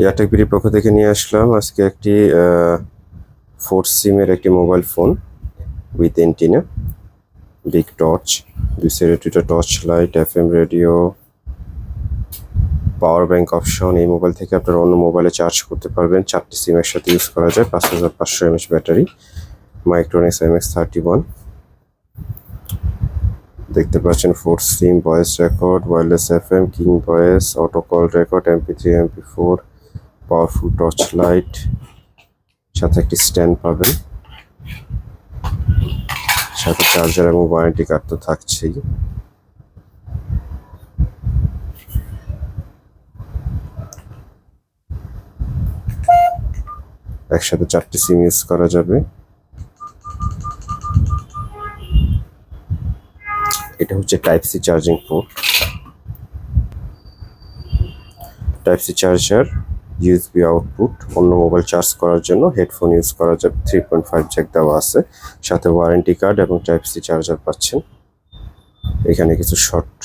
এয়ারটেক বিডির পক্ষ থেকে নিয়ে আসলাম আজকে একটি ফোর সিমের একটি mobile phone with antenna big torch দুই সাইডে দুটো torch light F M radio power bank option এই মোবাইল থেকে আপনারা অন্য মোবাইলে চার্জ করতে পারবেন। চারটি সিম একসাথে ইউজ করা যায়, পাঁচ হাজার পাঁচশো MS battery Micronix M X thirty one দেখতে পাচ্ছেন four sim voice record wireless F M king voice auto call record MP three MP four powerful torch light সাথে একটি স্ট্যান্ড পাবেন। সাথে চার্জার এবং ওয়ারেন্টি কার্ড তো থাকছেই। একসাথে চারটি সিম ইউজ করা যাবে। এটা হচ্ছে type C charging port type C charger USB output অন্য মোবাইল চার্জ করার জন্য হেডফোন ইউজ করা যাবে থ্রি পয়েন্ট ফাইভ জ্যাক দেওয়া আছে, সাথে ওয়ারেন্টি কার্ড এবং টাইপ সি চার্জার পাচ্ছেন। এখানে কিছু শর্ট